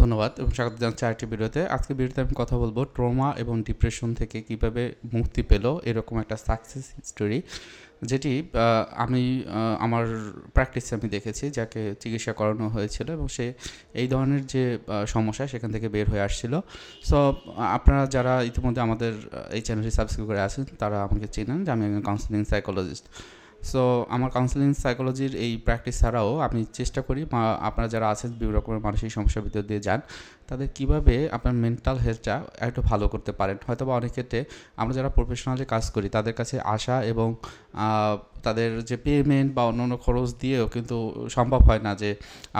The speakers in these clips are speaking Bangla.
ধন্যবাদ এবং স্বাগত জানাচ্ছি আরেকটি ভিডিওতে। আজকে ভিডিওতে আমি কথা বলব ট্রমা এবং ডিপ্রেশন থেকে কীভাবে মুক্তি পেল এরকম একটা সাকসেস স্টোরি, যেটি আমি আমার প্র্যাকটিসে আমি দেখেছি, যাকে চিকিৎসা করানো হয়েছিল এবং সে এই ধরনের যে সমস্যা সেখান থেকে বের হয়ে আসছিল। সো, আপনারা যারা ইতিমধ্যে আমাদের এই চ্যানেলটি সাবস্ক্রাইব করে আছেন, তারা আমাকে চেনেন যে আমি একজন কাউন্সিলিং সাইকোলজিস্ট সো আমার কাউন্সিলিং সাইকোলজির এই প্র্যাকটিস ছাড়াও আমি চেষ্টা করি আপনারা যারা আছেন বিভিন্ন রকমের মানসিক সমস্যার ভিতর দিয়ে যান, তাদের কীভাবে আপনার মেন্টাল হেলথটা একটু ভালো করতে পারেন। হয়তো বা অনেক ক্ষেত্রে আমরা যারা প্রফেশনালি কাজ করি, তাদের কাছে আসা এবং তাদের যে পেমেন্ট বা অন্য অন্য খরচ দিয়েও কিন্তু সম্ভব হয় না যে,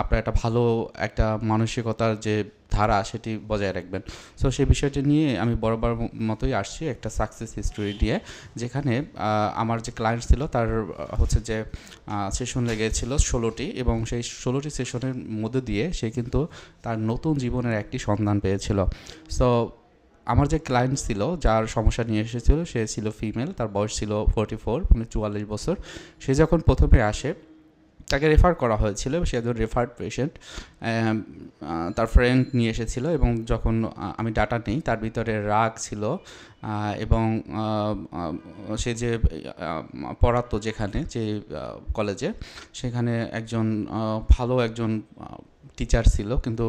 আপনার একটা ভালো একটা মানসিকতার যে ধারা সেটি বজায় রাখবেন। সো সেই বিষয়টি নিয়ে আমি বরাবর মতোই আসছি একটা সাকসেস হিস্টোরি দিয়ে, যেখানে আমার যে ক্লায়েন্ট ছিল তার হচ্ছে যে সেশন লেগেছিল ষোলোটি এবং সেই ষোলোটি সেশনের মধ্যে দিয়ে সে কিন্তু তার নতুন জীবনের একটি সন্ধান পেয়েছিল। সো আমার যে ক্লায়েন্ট ছিল, যার সমস্যা নিয়ে এসেছিল, সে ছিল ফিমেল তার বয়স ছিল ফোরটি ফোর মানে চুয়াল্লিশ বছর। সে যখন প্রথমে আসে তাকে রেফার করা হয়েছিল, সে একজন রেফার্ড পেশেন্ট তার ফ্রেন্ড নিয়ে এসেছিল এবং যখন আমি ডাটা নেই, তার ভিতরে রাগ ছিল এবং সে যে পড়াতো যেখানে, যে কলেজে সেখানে একজন ভালো একজন টিচার ছিল, কিন্তু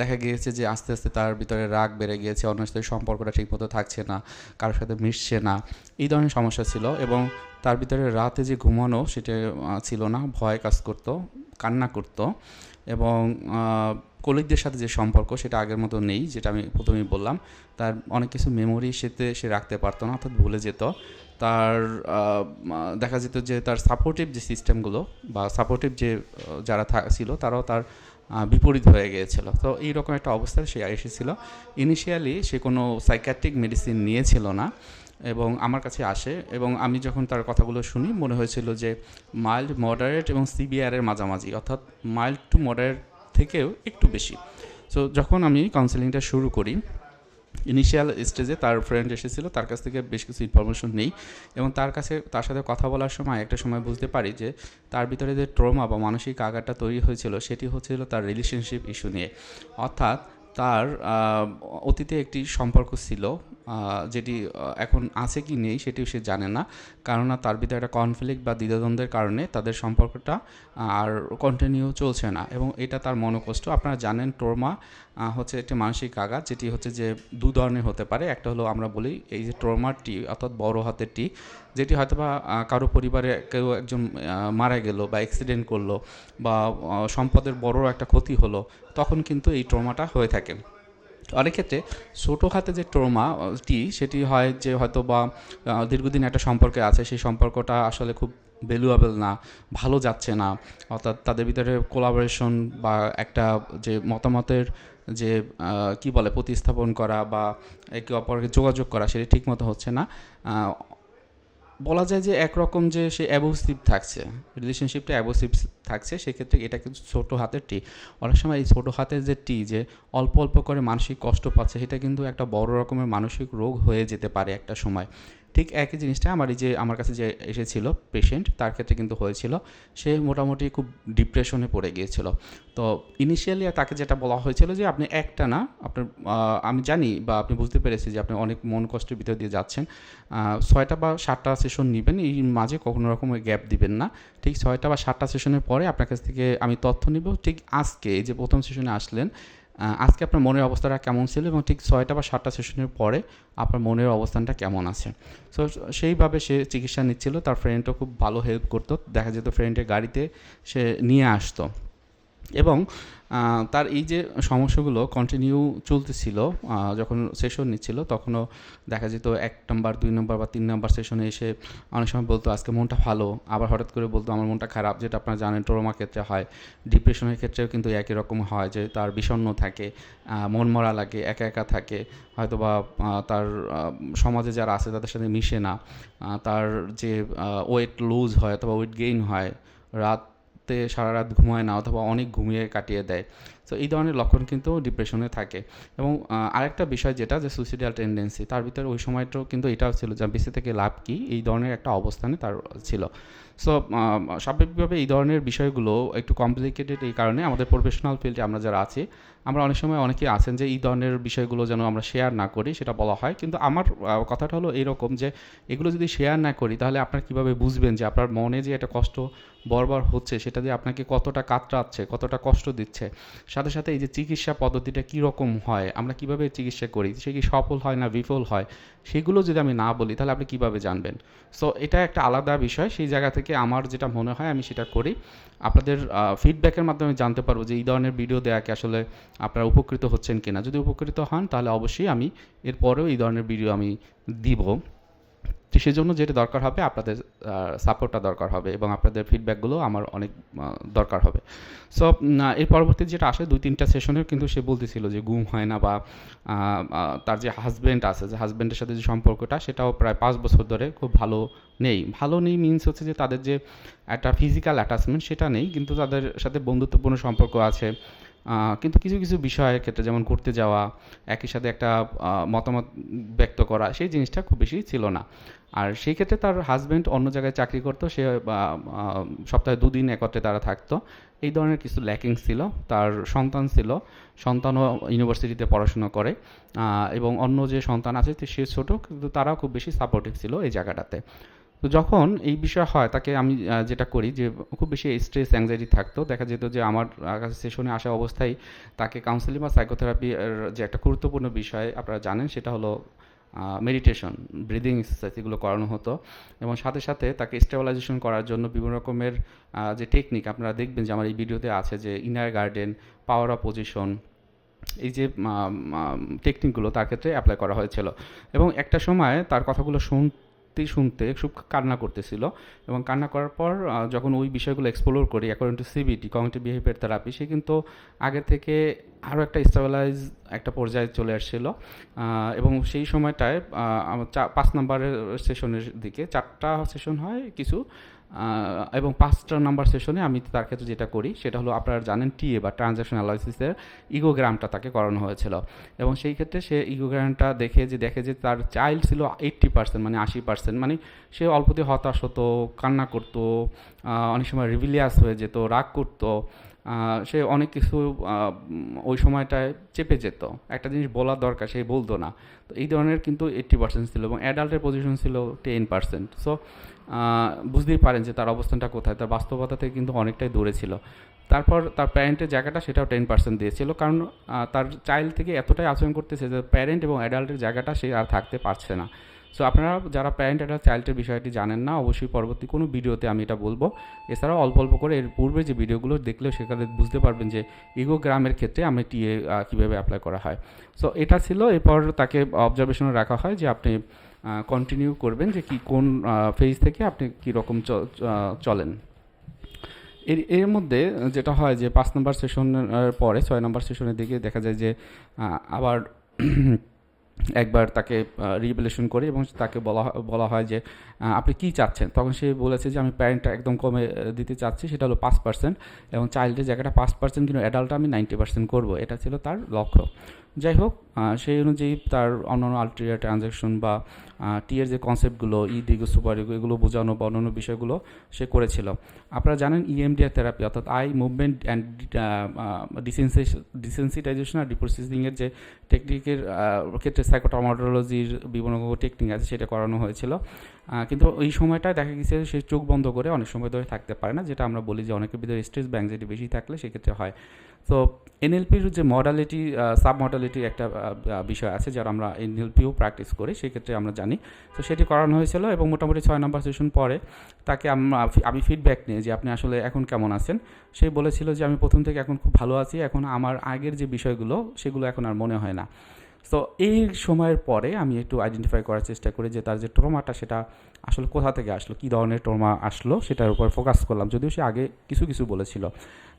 দেখা গিয়েছে যে আস্তে আস্তে তার ভিতরে রাগ বেড়ে গিয়েছে অন্যের সাথে সম্পর্কটা ঠিকমতো থাকছে না, কারোর সাথে মিশছে না, এই ধরনের সমস্যা ছিল এবং তার ভিতরে রাতে যে ঘুমানো সেটা ছিল না, ভয় কাজ করতো, কান্না করতো এবং কলিগদের সাথে যে সম্পর্ক সেটা আগের মতো নেই, যেটা আমি প্রথমেই বললাম, তার অনেক কিছু মেমোরি সেতে সে রাখতে পারতো না, অর্থাৎ ভুলে যেত। তার দেখা যেত যে তার সাপোর্টিভ যে সিস্টেমগুলো বা সাপোর্টিভ যে যারা ছিল, তারাও তার বিপরীত হয়ে গিয়েছিল। তো এইরকম একটা অবস্থায় সে এসেছিল ইনিশিয়ালি সে কোনো সাইকাট্রিক মেডিসিন নিয়েছিল না এবং আমার কাছে আসে এবং আমি যখন তার কথাগুলো শুনি, মনে হয়েছিল যে মাইল্ড মডারেট এবং সিবিআরের মাঝামাঝি, অর্থাৎ মাইল্ড টু মডারেট থেকেও একটু বেশি। সো যখন আমি কাউন্সেলিংটা শুরু করি ইনিশিয়াল স্টেজে তার ফ্রেন্ড এসেছিল, তার কাছ থেকে বেশ কিছু ইনফরমেশন নেই এবং তার কাছে, তার সাথে কথা বলার সময় একটা সময় বুঝতে পারি যে তার ভিতরে যে ট্রমা বা মানসিক আঘাতটা তৈরি হয়েছিল, সেটি হচ্ছিল তার রিলেশনশিপ ইস্যু নিয়ে। অর্থাৎ তার অতীতে একটি সম্পর্ক ছিল যেটি এখন আছে কি নেই সেটিও সে জানে না। কেননা তার ভিতরে একটা কনফ্লিক্ট বা দ্বিধাদ্বন্দ্বের কারণে তাদের সম্পর্কটা আর কন্টিনিউ চলছে না এবং এটা তার মনোকষ্ট। আপনারা জানেন ট্রমা হচ্ছে একটি মানসিক আঘাত, যেটি হচ্ছে যে দু ধরনের হতে পারে। একটা হলো আমরা বলি এই যে ট্রমার টি, অর্থাৎ বড় হাতের টি, যেটি হয়তো বা কারও পরিবারে কেউ একজন মারা গেল বা অ্যাক্সিডেন্ট করল বা সম্পদের বড় একটা ক্ষতি হলো, তখন কিন্তু এই ট্রমাটা হয়ে থাকে। অনেক ক্ষেত্রে ছোটো হাতে যে ট্রমা টি, সেটি হয় যে হয়তো বা দীর্ঘদিন একটা সম্পর্কে আছে, সেই সম্পর্কটা আসলে খুব ভ্যালুয়েবল না, ভালো যাচ্ছে না, অর্থাৎ তাদের ভিতরে কোলাবোরেশন বা একটা যে মতামতের যে কি বলে, প্রতিস্থাপন করা বা একে অপরকে যোগাযোগ করা সেটি ঠিকমতো হচ্ছে না। বলা যায় যে একরকম যে সে অ্যাবোসিভ থাকছে রিলেশনশিপটা অ্যাবোসিভ থাকছে, সেক্ষেত্রে এটা কিন্তু ছোটো হাতের টি অনেক সময় এই ছোটো হাতের যে টি যে অল্প অল্প করে মানসিক কষ্ট পাচ্ছে, সেটা কিন্তু একটা বড় রকমের মানসিক রোগ হয়ে যেতে পারে একটা সময়। ঠিক একই জিনিসটা আমার এই যে, আমার কাছে যে এসেছিল পেশেন্ট তার ক্ষেত্রে কিন্তু হয়েছিল। সে মোটামুটি খুব ডিপ্রেশনে পড়ে গিয়েছিল। তো ইনিশিয়ালি তাকে যেটা বলা হয়েছিল যে, আপনি একটা না, আপনার আমি জানি বা আপনি বুঝতে পেরেছি যে, আপনি অনেক মন কষ্টের ভিতর দিয়ে যাচ্ছেন। ছয়টা বা সাতটা সেশন নেবেন, এই মাঝে কখনো রকমের গ্যাপ দিবেন না। ঠিক ছয়টা বা সাতটা সেশনের পরে আপনার কাছ থেকে আমি তথ্য নিব। ঠিক আজকে এই যে প্রথম সেশনে আসলেন আজকে আপনার মনের অবস্থাটা কেমন ছিল এবং ঠিক ছয়টা বা সাতটা সেশনের পরে আপনার মনের অবস্থানটা কেমন আছে? সো সেইভাবে সে চিকিৎসা নিচ্ছিল, তার ফ্রেন্ডও খুব ভালো হেল্প করতো। দেখা যেত ফ্রেন্ডের গাড়িতে সে নিয়ে আসতো। এবং তার এই যে সমস্যাগুলো কন্টিনিউ চলতেছিল যখন সেশন নিচ্ছিল, তখনও দেখা যেত এক নম্বর দুই নম্বর বা তিন নম্বর সেশনে এসে অনেক সময় বলতো, আজকে মনটা ভালো। আবার হঠাৎ করে বলতো, আমার মনটা খারাপ। যেটা আপনারা জানেন ট্রোমা ক্ষেত্রে হয়। ডিপ্রেশনের ক্ষেত্রেও কিন্তু একই রকম হয় যে, তার বিষণ্ণ থাকে মন মরা লাগে, একা একা থাকে। হয়তো বা তার সমাজে যারা আছে, তাদের সাথে মিশে না। তার যে ওয়েট লুজ হয় অথবা ওয়েট গেইন হয়, রাতে সারা রাত ঘুমায় না অথবা অনেক ঘুমিয়ে কাটিয়ে দেয়। সো এই ধরনের লক্ষণ কিন্তু ডিপ্রেশনে থাকে। এবং আরেকটা বিষয় যেটা, যে সুইসাইডাল টেন্ডেন্সি তার ভিতরে ওই সময়টাও কিন্তু এটাও ছিল যে বেঁচে থেকে লাভ কী, এই ধরনের একটা অবস্থানে তার ছিল। সো স্বাভাবিকভাবে এই ধরনের বিষয়গুলো একটু কমপ্লিকেটেড এই কারণে আমাদের প্রফেশনাল ফিল্ডে আমরা যারা আছি, আমরা অনেক সময় অনেকেই আছেন যে এই ধরনের বিষয়গুলো যেন আমরা শেয়ার না করি, সেটা বলা হয়। কিন্তু আমার কথাটা হলো এরকম যে, এগুলো যদি শেয়ার না করি, তাহলে আপনার কীভাবে বুঝবেন যে আপনার মনে যে একটা কষ্ট বরবার হচ্ছে, সেটা দিয়ে আপনাকে কতটা কাতরাচ্ছে, কতটা কষ্ট দিচ্ছে? সাথে সাথে এই যে চিকিৎসা পদ্ধতিটা কী রকম হয়, আমরা কীভাবে চিকিৎসা করি, সে কি সফল হয় না বিফল হয়, সেগুলো যদি আমি না বলি, তাহলে আপনি কীভাবে জানবেন? সো এটা একটা আলাদা বিষয়, সেই জায়গা থেকে আমার যেটা মনে হয় আমি সেটা করি। আপনাদের ফিডব্যাকের মাধ্যমে জানতে পারব যে এই ধরনের ভিডিও দেওয়াকে আসলে আপনারা উপকৃত হচ্ছেন কিনা। যদি উপকৃত হন, তাহলে অবশ্যই আমি এরপরেও এই ধরনের ভিডিও আমি দিব। তো সেজন্য যেটা দরকার হবে, আপনাদের সাপোর্টটা দরকার হবে এবং আপনাদের ফিডব্যাকগুলো আমার অনেক দরকার হবে। সো এর পরবর্তী যেটা আসে দুই তিনটা সেশনেও কিন্তু সে বলতেছিল যে গুম হয় না বা তার যে হাজব্যান্ড আছে, যে হাজব্যান্ডের সাথে যে সম্পর্কটা, সেটাও প্রায় পাঁচ বছর ধরে খুব ভালো নেই। ভালো নেই মিনস হচ্ছে যে তাদের যে একটা ফিজিক্যাল অ্যাটাচমেন্ট সেটা নেই, কিন্তু তাদের সাথে বন্ধুত্বপূর্ণ সম্পর্ক আছে। কিন্তু কিছু কিছু বিষয়ের ক্ষেত্রে যেমন ঘুরতে যাওয়া, একই সাথে একটা মতামত ব্যক্ত করা, সেই জিনিসটা খুব বেশি ছিল না। আর সেই ক্ষেত্রে তার হাজব্যান্ড অন্য জায়গায় চাকরি করতো, সে সপ্তাহে দুদিন একত্রে তারা থাকতো। এই ধরনের কিছু ল্যাকিংস ছিল, তার সন্তান ছিল, সন্তানও ইউনিভার্সিটিতে পড়াশোনা করে এবং অন্য যে সন্তান আছে সে ছোটো, কিন্তু তারাও খুব বেশি সাপোর্টিভ ছিল এই জায়গাটাতে। তো যখন এই বিষয় হয়, তাকে আমি যেটা করি যে খুব বেশি স্ট্রেস অ্যাংজাইটি থাকতো। দেখা যেত যে আমার কাছে সেশনে আসা অবস্থায় তাকে কাউন্সেলিং বা সাইকোথেরাপি যে একটা গুরুত্বপূর্ণ বিষয় আপনারা জানেন, সেটা হলো মেডিটেশন ব্রিদিং এক্সারসাইজ এগুলো করানো হতো। এবং সাথে সাথে তাকে স্টেবিলাইজেশন করার জন্য বিভিন্ন রকমের যে টেকনিক আপনারা দেখবেন যে আমার এই ভিডিওতে আছে যে inner garden power of position এই যে টেকনিকগুলো তার ক্ষেত্রে অ্যাপ্লাই করা হয়েছিল। এবং একটা সময় তার কথাগুলো শুনতে শুনতে খুব কান্না করতেছিল এবং কান্না করার পর যখন ওই বিষয়গুলো এক্সপ্লোর করি according to CBT community behaviour therapy সে কিন্তু আগে থেকে আরও একটা স্টেবিলাইজ একটা পর্যায়ে চলে আসছিল। এবং সেই সময়টায় আমার চা, পাঁচ নম্বরের সেশনের দিকে চারটা সেশন হয় কিছু। এবং পাঁচটা নাম্বার সেশনে আমি তার ক্ষেত্রে যেটা করি, সেটা হলো আপনারা জানেন টিএ বা ট্রানজ্যাকশন অ্যানালাইসিসের ইগোগ্রামটা তাকে করানো হয়েছিল। এবং সেই ক্ষেত্রে সে ইগোগ্রামটা দেখে যে দেখে যে তার চাইল্ড ছিল এইট্টি পার্সেন্ট মানে আশি পার্সেন্ট মানে সে অল্পতে হতাশ হতো, কান্না করতো অনেক সময় রিভিলিয়াস হয়ে যেত, রাগ করতো সে অনেক কিছু ওই সময়টায় চেপে যেত। একটা জিনিস বলার দরকার, সে বলতো না। তো এই ধরনের কিন্তু এইট্টি পার্সেন্ট ছিল এবং অ্যাডাল্টের পজিশন ছিল টেন পার্সেন্ট। সো বুঝতেই পারেন যে তার অবস্থানটা কোথায়, তার বাস্তবতা থেকে কিন্তু অনেকটাই দূরে ছিল। তারপর তার প্যারেন্টের জায়গাটা সেটাও টেন পার্সেন্ট দিয়েছিল, কারণ তার চাইল্ড থেকে এতটাই আচরণ করতেছে যে প্যারেন্ট এবং অ্যাডাল্টের জায়গাটা সে আর থাকতে পারছে না। সো আপনারা যারা প্যারেন্ট অ্যাডাল্ট চাইল্ডের বিষয়টি জানেন না, অবশ্যই পরবর্তী কোনো ভিডিওতে আমি এটা বলব। এছাড়াও অল্প অল্প করে এর পূর্বে যে ভিডিওগুলো দেখলেও সেখানে বুঝতে পারবেন যে ইগো গ্রামের ক্ষেত্রে আমি টিএ কীভাবে অ্যাপ্লাই করা হয়। সো এটা ছিল, এরপর তাকে অবজারভেশনে রাখা হয় যে আপনি কন্টিনিউ করবেন যে কি কোন ফেজ থেকে আপনি কী রকম চ- চ- চলেন। এর এর মধ্যে যেটা হয় যে পাঁচ নম্বর সেশনের পরে ছয় নম্বর সেশনের দিকে দেখা যায় যে আবার একবার তাকে রিভেলেশন করে এবং তাকে বলা বলা হয় যে আপনি কি চাচ্ছেন? তখন সে বলেছে যে আমি প্যারেন্টটা একদম কমে দিতে চাচ্ছি, সেটা হলো পাঁচ পার্সেন্ট এবং চাইল্ডের জায়গাটা পাঁচ পার্সেন্ট কিন্তু অ্যাডাল্টটা আমি নাইনটি পার্সেন্ট করব। এটা ছিল তার লক্ষ্য। যাই হোক সেই অনুযায়ী তার অন্যান্য আলট্রিয়া ট্রানজ্যাকশন বা টিয়ের যে কনসেপ্টগুলো ই দিগো সুপার ইগো এগুলো বোঝানো বা অন্যান্য বিষয়গুলো সে করেছিল। আপনারা জানেন E ইএমডিআর থেরাপি অর্থাৎ আই মুভমেন্ট অ্যান্ড ডিসেন্সিটাইজেশন আর ডিপ্রোসেসিংয়ের যে টেকনিকের ক্ষেত্রে সাইকোটমাটোলজির বিভিন্ন টেকনিক আছে, সেটা করানো হয়েছিল। কিন্তু ওই সময়টায় দেখা গেছে সে চোখ বন্ধ করে অনেক সময় ধরে থাকতে পারে না, যেটা আমরা বলি যে অনেকের ভিতরে স্ট্রেস ব্যাংজাইটি বেশি থাকলে সেক্ষেত্রে হয়। তো এনএলপির যে মডালিটি সাব মডালিটি একটা বিষয় আছে যারা আমরা এনএলপিও প্র্যাকটিস করি, সেক্ষেত্রে আমরা জানি। তো সেটি করানো হয়েছিল এবং মোটামুটি ছয় নম্বর সেশন পরে তাকে আমরা, আমি ফিডব্যাক নিয়ে যে আপনি আসলে এখন কেমন আছেন, সে বলেছিল যে আমি প্রথম থেকে এখন খুব ভালো আছি, এখন আমার আগের যে বিষয়গুলো সেগুলো এখন আর মনে হয় না। তো এই সময়ের পরে আমি একটু আইডেন্টিফাই করার চেষ্টা করি যে তার যে ট্রমাটা সেটা আসলে কোথা থেকে আসলো, কী ধরনের ট্রমা আসলো সেটার উপর ফোকাস করলাম। যদিও সে আগে কিছু কিছু বলেছিল।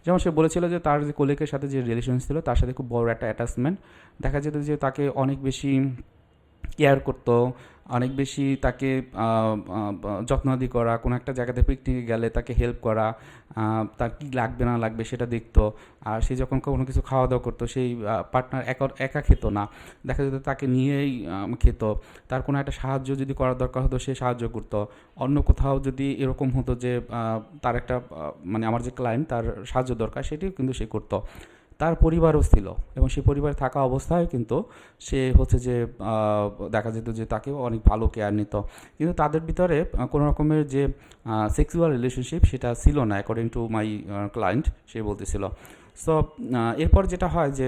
যেমন সে বলেছিল যে তার যে কোলিকের সাথে যে রিলেশন ছিল তার সাথে খুব বড় একটা অ্যাটাচমেন্ট দেখা যেত যে তাকে অনেক বেশি কেয়ার করতো অনেক বেশি তাকে যত্নাদি করা, কোনো একটা জায়গাতে পিকনিকে গেলে তাকে হেল্প করা তার কী লাগবে না লাগবে সেটা দেখতো। আর সে যখন কোনো কিছু খাওয়া দাওয়া করতো, সেই পার্টনার একা একা খেত না। দেখা যেত তাকে নিয়েই খেত। তার কোনো একটা সাহায্য যদি করার দরকার হতো, সে সাহায্য করতো। অন্য কোথাও যদি এরকম হতো যে তার একটা মানে আমার যে ক্লায়েন্ট তার সাহায্য দরকার, সেটিও কিন্তু সে করতো। তার পরিবারও ছিল এবং সে পরিবারে থাকা অবস্থায় কিন্তু সে হচ্ছে যে দেখা যেত যে তাকেও অনেক ভালো কেয়ার নিত। কিন্তু তাদের ভিতরে কোনো রকমের যে সেক্সুয়াল রিলেশনশিপ সেটা ছিল না অ্যাকর্ডিং টু মাই ক্লায়েন্ট সে বলতেছিল। সো এরপর যেটা হয় যে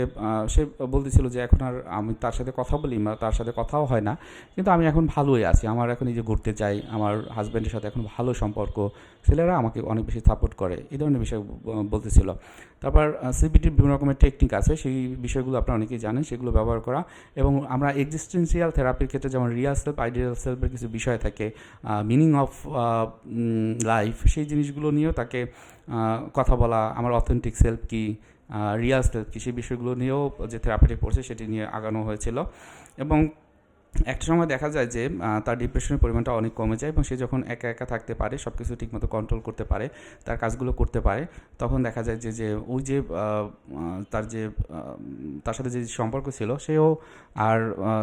সে বলতেছিল যে, এখন আর আমি তার সাথে কথা বলি বা তার সাথে কথাও হয় না। কিন্তু আমি এখন ভালোই আছি। আমার এখন এই যে ঘুরতে যাই আমার হাজব্যান্ডের সাথে এখন ভালো সম্পর্ক। ছেলেরা আমাকে অনেক বেশি সাপোর্ট করে। এই ধরনের বিষয় বলতেছিল। তারপর সিবিটির বিভিন্ন রকমের টেকনিক আছে। সেই বিষয়গুলো আপনারা অনেকেই জানেন, সেগুলো ব্যবহার করা। এবং আমরা এক্সিস্টেন্সিয়াল থেরাপির ক্ষেত্রে যেমন রিয়াল সেলফ আইডিয়াল সেলফের কিছু বিষয় থাকে মিনিং অফ লাইফ সেই জিনিসগুলো নিয়েও তাকে কথা বলা, আমার অথেন্টিক সেলফ কি রিয়াল সেলফ কি, সেই বিষয়গুলো নিয়েও যে থেরাপিটি পড়ছে সেটি নিয়ে আগানো হয়েছিল। এবং একটা সময় দেখা যায় যে তার ডিপ্রেশনের পরিমাণটা অনেক কমে যায় এবং সে যখন একা একা থাকতে পারে সব কিছু ঠিকমতো কন্ট্রোল করতে পারে, তার কাজগুলো করতে পারে, তখন দেখা যায় যে যে ওই যে তার যে তার সাথে যে সম্পর্ক ছিল, সেও আর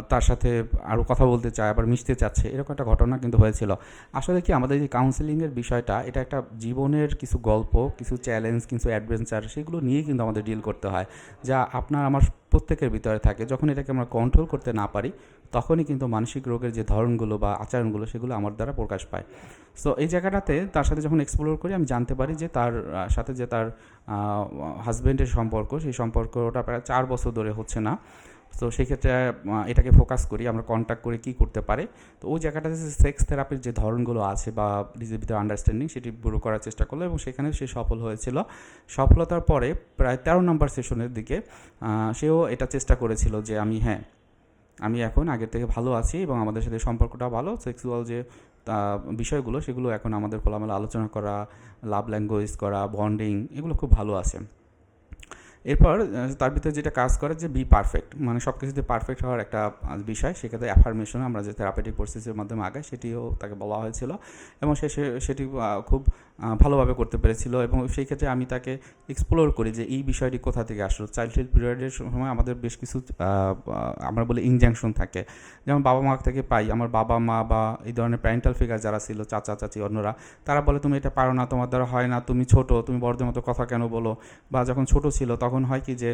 তার সাথে আরও কথা বলতে চায়, আবার মিশতে চাচ্ছে, এরকম একটা ঘটনা কিন্তু হয়েছিল। আসলে কি আমাদের যে কাউন্সেলিংয়ের বিষয়টা, এটা একটা জীবনের কিছু গল্প, কিছু চ্যালেঞ্জ কিছু অ্যাডভেঞ্চার সেগুলো নিয়ে কিন্তু আমাদের ডিল করতে হয়। যা আপনার, আমার প্রত্যেকের ভিতরে থাকে। যখন এটাকে আমরা কন্ট্রোল করতে না পারি, তখনই কিন্তু মানসিক রোগের যে ধরনগুলো বা আচরণগুলো, সেগুলো আমার দ্বারা প্রকাশ পায়। সো এই জায়গাটাতে তার সাথে যখন এক্সপ্লোর করি, আমি জানতে পারি যে তার সাথে যে তার হাজব্যান্ডের সম্পর্ক, সেই সম্পর্কটা প্রায় চার বছর ধরে হচ্ছে না। তো সেক্ষেত্রে এটাকে ফোকাস করি, আমরা কন্ট্যাক্ট করে কী করতে পারে। তো ওই জায়গাটাতে সেক্স থেরাপির যে ধরনগুলো আছে বা ভিতরে আন্ডারস্ট্যান্ডিং সেটি পুরো করার চেষ্টা করল এবং সেখানে সে সফল হয়েছিল। সফলতার পরে প্রায় তেরো নম্বর সেশনের দিকে সেও এটা চেষ্টা করেছিল যে আমি হ্যাঁ আমি এখন আগের থেকে ভালো আছি এবং আমাদের সাথে সম্পর্কটা ভালো। সেক্সুয়াল যে বিষয়গুলো, সেগুলো এখন আমাদের খোলামেলা আলোচনা করা লাভ ল্যাঙ্গুয়েজ করা বন্ডিং এগুলো খুব ভালো আছে। এরপর তার ভিতরে যেটা কাজ করে যে বি পারফেক্ট মানে সব কিছুতে পারফেক্ট হওয়ার একটা বিষয়, সেক্ষেত্রে অ্যাফার্মেশন আমরা যে থেরাপিটিক প্রসেসের মাধ্যমে আগাই, সেটিও তাকে বলা হয়েছিল এবং সে সেটি খুব ভালোভাবে করতে পেরেছিল এবং সেই ক্ষেত্রে আমি তাকে এক্সপ্লোর করি যে এই বিষয়টি কোথা থেকে আসলো। চাইল্ডহুড পিরিয়ডের সময় আমাদের বেশ কিছু আমরা বলি ইনজাংশন থাকে। যেমন বাবা মা থেকে পাই, আমার বাবা মা বা এই ধরনের প্যারেন্টাল ফিগার যারা ছিল, চাচা, চাচি, অন্যরা, তারা বলে, তুমি এটা পারো না, তোমার দ্বারা হয় না, তুমি ছোট, তুমি বড়দের মতো কথা কেন বলো? বা যখন ছোট ছিল, তখন হয় কি যে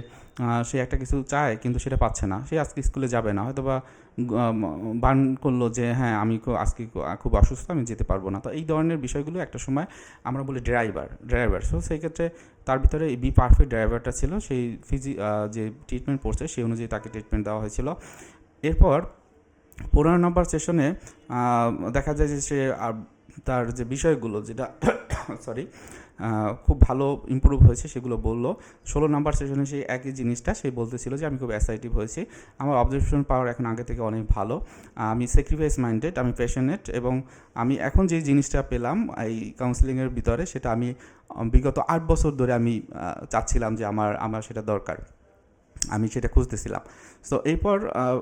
সে একটা কিছু চায় কিন্তু সেটা পাচ্ছে না। সে আজকে স্কুলে যাবে না। হয়তো বা বান করল যে হ্যাঁ আমি আজকে খুব অসুস্থ, আমি যেতে পারব না। তো এই ধরনের বিষয়গুলো একটা সময় আমরা বলি ড্রাইভার ড্রাইভার। সো সেই ক্ষেত্রে তার ভিতরে বি পারফেক্ট ড্রাইভারটা ছিল। সেই ফিজি যে ট্রিটমেন্ট পড়ছে সেই অনুযায়ী তাকে ট্রিটমেন্ট দেওয়া হয়েছিল। এরপর পনেরো নম্বর সেশনে দেখা যায় যে সে তার যে বিষয়গুলো যেটা সরি খুব ভালো ইমপ্রুভ হয়েছে সেগুলো বলল। ষোলো নম্বর সেশনে সেই একই জিনিসটা সে বলতেছিল যে, আমি খুব অ্যাসাইটিভ হয়েছি। আমার অবজারভেশন পাওয়ার এখন আগে থেকে অনেক ভালো। আমি স্যাক্রিফাইস মাইন্ডেড আমি প্যাশনেট এবং আমি এখন যে জিনিসটা পেলাম, এই কাউন্সিলিংয়ের ভিতরে, সেটা আমি, বিগত আট বছর ধরে আমি চাচ্ছিলাম যে আমার আমার সেটা দরকার। আমি সেটা খুঁজতেছিলাম। সো এরপর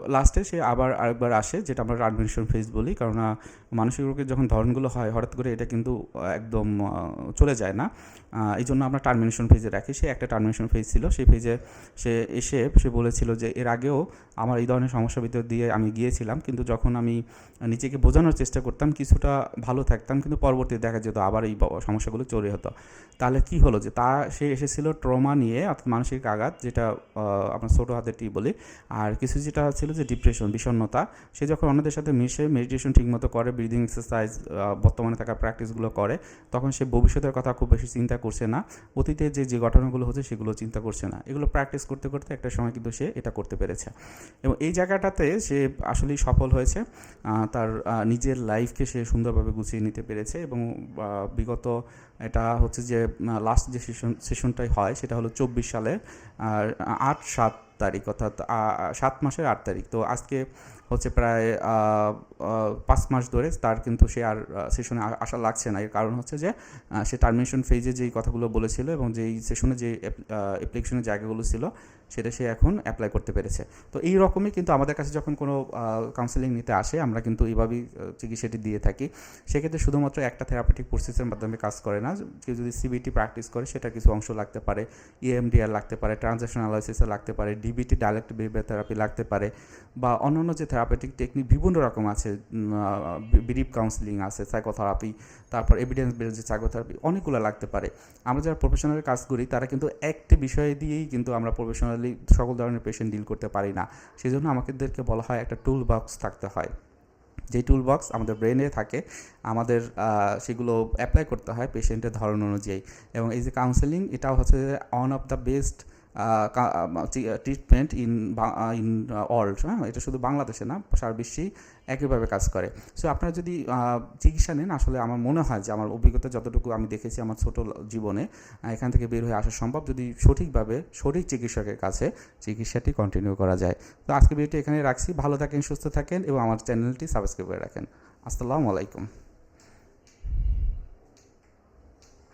লাস্টে সে আবার আরেকবার আসে, যেটা আমরা ট্রানমিশন ফেজ বলি। কারণ মানসিক রোগের যখন ধরনগুলো হয়, হঠাৎ করে এটা কিন্তু একদম চলে যায় না। এই জন্য আমরা টার্মিনেশন ফেজে রাখি। সে একটা টার্মিনেশন ফেজ ছিল। সেই ফেজে সে এসে, সে বলেছিল যে, এর আগেও আমার এই ধরনের সমস্যার ভিতর দিয়ে আমি গিয়েছিলাম। কিন্তু যখন আমি নিজেকে বোঝানোর চেষ্টা করতাম, কিছুটা ভালো থাকতাম। কিন্তু পরবর্তীতে দেখা যেত আবার এই সমস্যাগুলো চলে হতো। তাহলে কি হলো যে, তা, সে এসেছিল ট্রমা নিয়ে, অর্থাৎ মানসিক আঘাত, যেটা আমরা ছোটো হাতে টি বলি। আর কিছু যেটা ছিল যে ডিপ্রেশন বিষণ্ণতা, সে যখন অন্যদের সাথে মিশে মেডিটেশন ঠিকমতো করে ব্রিদিং এক্সারসাইজ বর্তমানে থাকা প্র্যাকটিসগুলো করে, তখন সে ভবিষ্যতের কথা খুব বেশি চিন্তা করছে না। অতীতে যে যে ঘটনাগুলো হচ্ছে সেগুলো চিন্তা করছে না। এগুলো প্র্যাকটিস করতে করতে একটা সময় কিন্তু সে এটা করতে পেরেছে। এবং এই জায়গাটাতে সে আসলেই সফল হয়েছে। তার নিজের লাইফকে সে সুন্দরভাবে গুছিয়ে নিতে পেরেছে এবং বিগত এটা হচ্ছে যে লাস্ট যে সেশন সেশনটাই হয়, সেটা হলো চব্বিশ সালের আর আট সাত তারিখ, অর্থাৎ সাত মাসের আট তারিখ। তো আজকে হচ্ছে প্রায় পাঁচ মাস ধরে তার কিন্তু সে আর সেশনে আসা লাগছে না। এর কারণ হচ্ছে যে সে টার্মিনেশন ফেজে যেই কথাগুলো বলেছিল এবং যেই সেশনে যে অ্যাপ্লিকেশনের জায়গাগুলো ছিল সেটা সে এখন অ্যাপ্লাই করতে পেরেছে। তো এই রকমই কিন্তু আমাদের কাছে যখন কোনো কাউন্সেলিং নিতে আসে, আমরা কিন্তু এইভাবেই চিকিৎসাটি দিয়ে থাকি। সেক্ষেত্রে শুধুমাত্র একটা থেরাপিটিক প্রসেসের মাধ্যমে কাজ করে না। কেউ যদি সিবিটি প্র্যাকটিস করে সেটা কিছু অংশ লাগতে পারে। E ইএমডিআর লাগতে পারে ট্রানজ্যাকশন অ্যানালাইসিসে লাগতে পারে ডিবিটি ডাইরেক্ট বিহেভিয়ার থেরাপি লাগতে পারে, বা অন্যান্য যে থেরাপিটিক টেকনিক বিভিন্ন রকম আছে বিরিপ কাউন্সিলিং আছে সাইকোথেরাপি তারপর এভিডেন্স বেসড যে সাইকোথেরাপি অনেকগুলো লাগতে পারে। আমরা যারা প্রফেশনাল কাজ করি, তারা কিন্তু একটি বিষয় দিয়েই কিন্তু আমরা প্রফেশনালি সকল ধরনের পেশেন্ট ডিল করতে পারি না। সেই জন্য আমাদেরকে বলা হয় একটা টুল বক্স থাকতে হয়। যে টুল বক্স আমাদের ব্রেনে থাকে, আমাদের সেগুলো অ্যাপ্লাই করতে হয় পেশেন্টের ধরন অনুযায়ী। এবং এই যে কাউন্সেলিং এটাও হচ্ছে one of the best treatment in in world হ্যাঁ? এটা শুধু বাংলাদেশে না, সারা বিশ্বেই একইভাবে কাজ করে। সো আপনারা যদি চিকিৎসা নেন, আসলে আমার মনে হয় যে আমার অভিজ্ঞতা যতটুকু আমি দেখেছি আমার ছোট জীবনে এখান থেকে বের হয়ে আসা সম্ভব যদি সঠিকভাবে, সঠিক চিকিৎসকের কাছে চিকিৎসাটি কন্টিনিউ করা যায়। তো আজকে ভিডিওটি এখানে রাখছি। ভালো থাকেন, সুস্থ থাকেন এবং আমার চ্যানেলটি সাবস্ক্রাইব করে রাখেন। আসসালামু আলাইকুম।